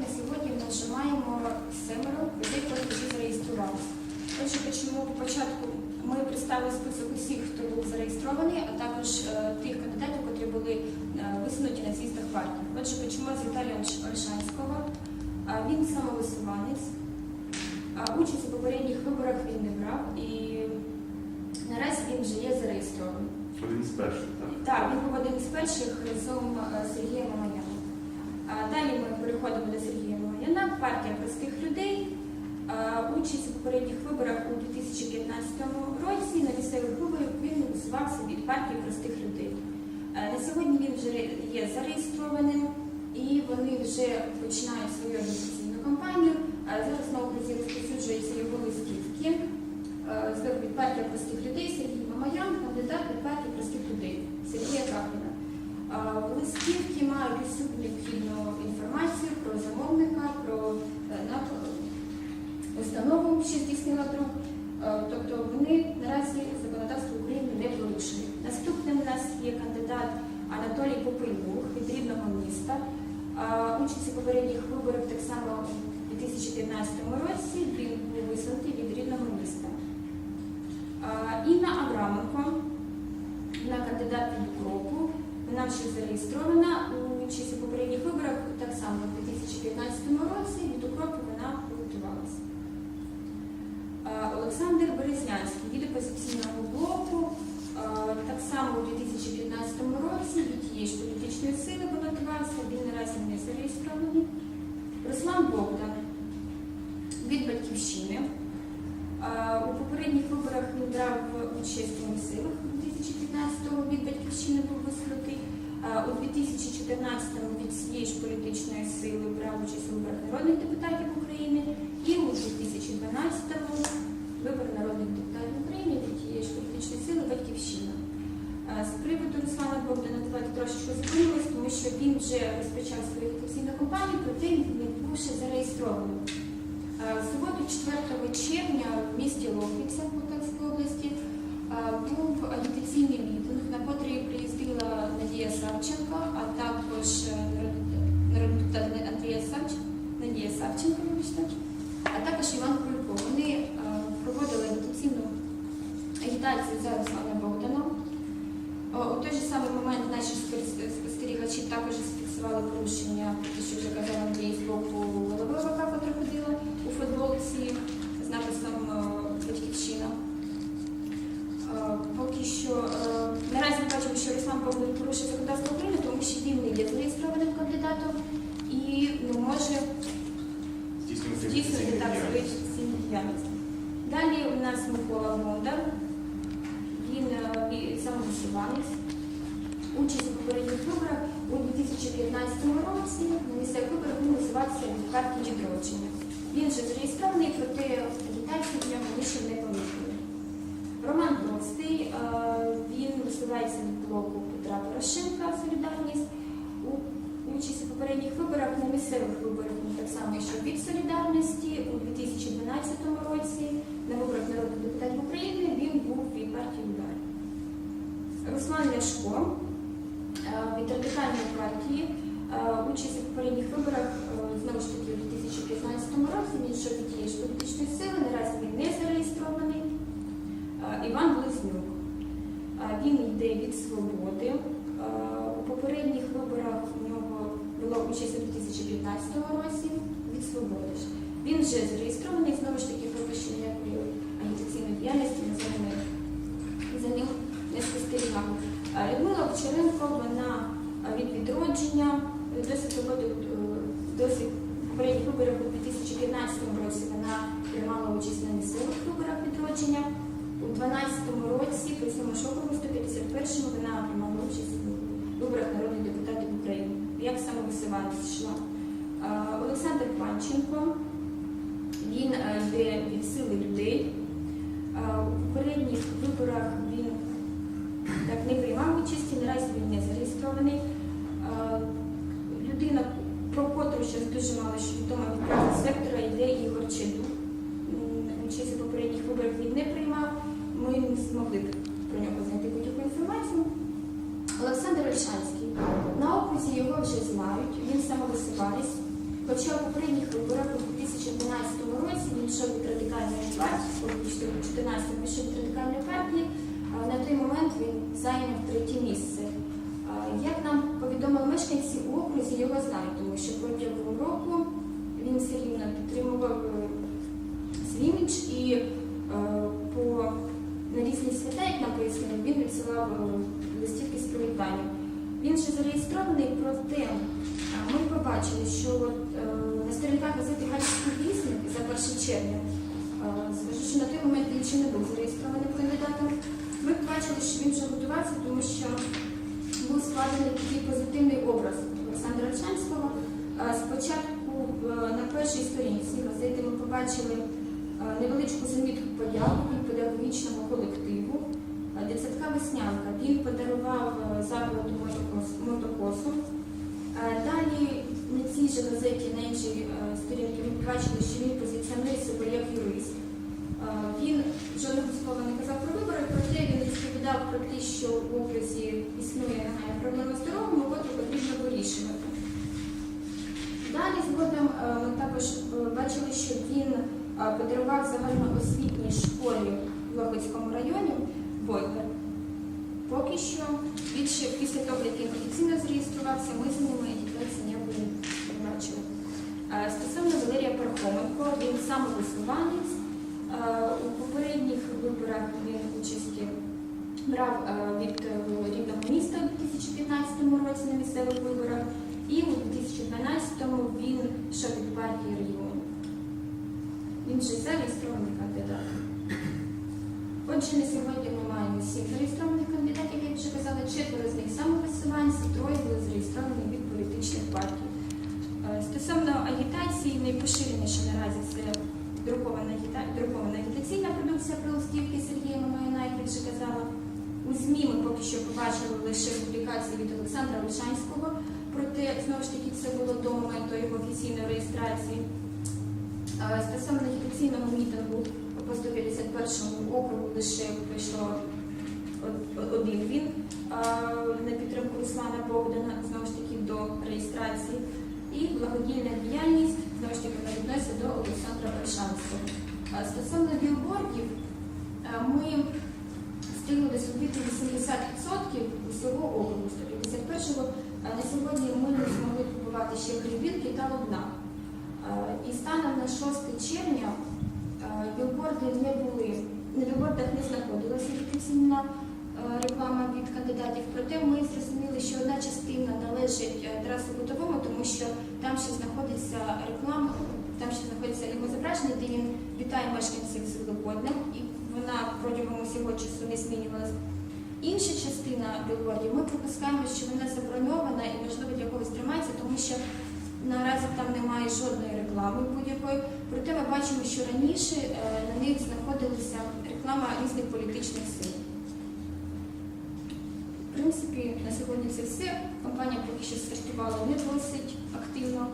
на сьогодні ми вже маємо семеро людей, хто вже зареєструвалися. Отже, почнемо по початку. Ми представили список усіх, хто був зареєстрований, а також е, тих кандидатів, які були е, висунуті на з'їздах партії. Отже, почнемо з Віталія Ольш- Ольшанського. Він самовисуванець. А, Участь у попередніх виборах він не брав і наразі він вже є зареєстрований. Один з перших, так? Так, він був один із перших разом е, з Сергієм Мамаяном. Далі ми переходимо до Сергія Мамаяна, партія простих людей. Участь у попередніх виборах у 2015 році на місцевих виборах він висувався від партії простих людей. На сьогодні він вже є зареєстрованим і вони вже починають свою агітаційну кампанію. Зараз на окрузі розповсюджуються його листівки. Е, Зверху від партії простих людей Сергій Мамаян, кандидат від партії простих людей Сергія Капліна. Е, Листівки мають усю необхідну інформацію про замовника, про е, установу, що здійснила друк. Е, Тобто вони наразі законодавство України не порушені. Наступним у нас є кандидат Анатолій Попелюх від рідного міста. Е, Участь у попередніх виборах так само у 2015 році він був висунутий від рідного міста. Е, Інна Абраменко, вона кандидат від укропу. Вона вже зареєстрована у участь попередніх виборах так само у 2015 році від укропу вона балотувалася. Е, Олександр Березнянський від опозиційного блоку. Так само у 2015 році від тієї ж політичної сили балотувався, він наразі не зареєстрований. Руслан Богдан від Батьківщини. У попередніх виборах він брав участь у місцевих у 2015-го від Батьківщини був. Е, У 2014-му від цієї ж політичної сили брав участь у виборах народних депутатів України. І у 2012-му вибори народних депутатів України від тієї ж політичної сили Батьківщина. З приводу Руслана Богдана давайте трошечки зупинимось, тому що він вже розпочав свою агітаційну кампанію, проте він не бувши зареєстрованим. Е, В суботу, 4 червня, в місті Лохвиця Полтавської області е, був агітаційний мітинг, на котрий приїздила Надія Савченко, а також е, народний Андрія Савченко, Надія Савченко, вибачте, а також Іван Крулько. Вони проводили агітаційну агітацію за Руслана Богдана. У той же самий момент наші спостерігачі також зафіксували порушення, те, що вже казав Андрій з боку голови футболці з написом е, Батьківщина. Е, Поки що е, наразі ми бачимо, що Руслан Богдан порушив законодавство України, тому що він не є зареєстрованим кандидатом і не може Здійснювати здійснити так офіційну свою діяльність. Далі у нас Микола Бондар. Він самовисуванець. Участь у попередніх виборах у 2015 році на місцевих виборах він висувався від партії відродження. Він вже зареєстрований, проте в нього ми ще не помітили. Роман Простий, е, він висувається від блоку Петра Порошенка Солідарність. Участь у попередніх виборах на місцевих виборах так само йшов від солідарності у 2012 році. На виборах народних депутатів України він був від партії Удар. Руслан Ляшко е, від радикальної партії. е, Участь у попередніх виборах знову ж таки 2015 році він йшов від ж політичної сили. Наразі він не зареєстрований. Іван Близнюк. Він йде від свободи. У попередніх виборах у нього була участь у 2015 році від свободи. Він вже зареєстрований, знову ж таки, що ніякої агітаційної діяльності на за ним не спостерігав. Людмила Овчаренко, вона від відродження досить е, досить попередніх виборах у 2015 році вона приймала участь на місцевих виборах відродження. У 2012 році при цьому шоковому 151-му вона приймала участь у виборах народних депутатів України. Як самовисуванець йшла. Е, Олександр Панченко, він е, йде від сили людей. Е, У попередніх виборах він так не приймав участі, наразі він не зареєстрований. Людина, котру зараз дуже мало що відомо від правого сектора, йде Ігор Чеду. М, попередніх виборах він не приймав. Ми не змогли про нього знайти будь-яку інформацію. Олександр Ольшанський. На окрузі його вже знають, він самовисуванець. Хоча у попередніх виборах у 2012 році він йшов від радикальної партії, у 2014 він йшов від радикальної партії, а на той момент він зайняв третє місце. Як нам повідомили мешканці у окрузі, його знають, тому що протягом року він все рівно підтримував е, свій імідж і е, по на різні свята, як нам пояснили, він відсилав е, листівки з привітанням. Він ще зареєстрований, проте ми побачили, що на сторінках газети Гальський вісник за 1 червня, зважаючи на той момент він ще не був зареєстрованим кандидатом, ми побачили, що він вже готувався, тому що був складений такий позитивний образ Олександра Ольшанського. Е, Спочатку е, на першій сторінці газети ми побачили е, невеличку замітку подяку від педагогічного колективу. Дитсадка Веснянка. Він подарував закладу мотокос- мотокосу. Далі на цій же газеті, на іншій сторінці ми побачили, що він позиціонує себе як юрист. Він жодного слова не казав про вибори, проте він розповідав про те, що в окрузі існує проблема з дорогами, котру потрібно вирішувати. Далі згодом е, ми також е, бачили, що він е, подарував загальноосвітній школі в Логоцькому районі Бойкер. Поки що, ще після того, як він офіційно зареєструвався, ми з ними дітей ніякої не бачили. Стосовно Валерія Пархоменко, він самовисуванець. У попередніх виборах він участі брав е, від е, рідного міста у 2015 році на місцевих виборах, і у 2012-му він йшов від партії регіону. Він же зареєстрований кандидат. Отже, на сьогодні ми маємо сім зареєстрованих кандидатів, як вже казала, четверо з них самовисуванці, троє були зареєстровані від політичних партій. Е, Стосовно агітації, найпоширеніше наразі це друкована, агіта- друкована агітаційна продукція про листівки Сергія Мамайна, як вже казала. У ЗМІ ми поки що побачили лише публікації від Олександра Лишанського, проте знову ж таки це було до моменту його офіційної реєстрації. Е, Стосовно агітаційного мітингу по 151 округу лише прийшло один він е, на підтримку Руслана Богдана, знову ж таки до реєстрації. І благодійна діяльність знову ж таки вона відноситься до Олександра Вершанського. Е, Стосовно білбордів, ми встигли зробити 80% усього округу 151-го. Е, На сьогодні ми не змогли купувати ще грибінки та лобна. Е, І станом на 6 червня е, білборди не були, на білбордах не знаходилася е, реклама від кандидатів. Проте ми зрозуміли, що одна частина належить е, Тарасу Бутовому, тому що там ще знаходиться реклама, там ще знаходиться його зображення, де він вітає мешканців з Великоднем, і вона протягом усього часу не змінювалася. Інша частина білбордів ми припускаємо, що вона заброньована і можливо для когось тримається, тому що наразі там немає жодної реклами будь-якої. Проте ми бачимо, що раніше е, на них знаходилася реклама різних політичних сил. В принципі, на сьогодні це все. Компанія поки що стартувала не досить активно.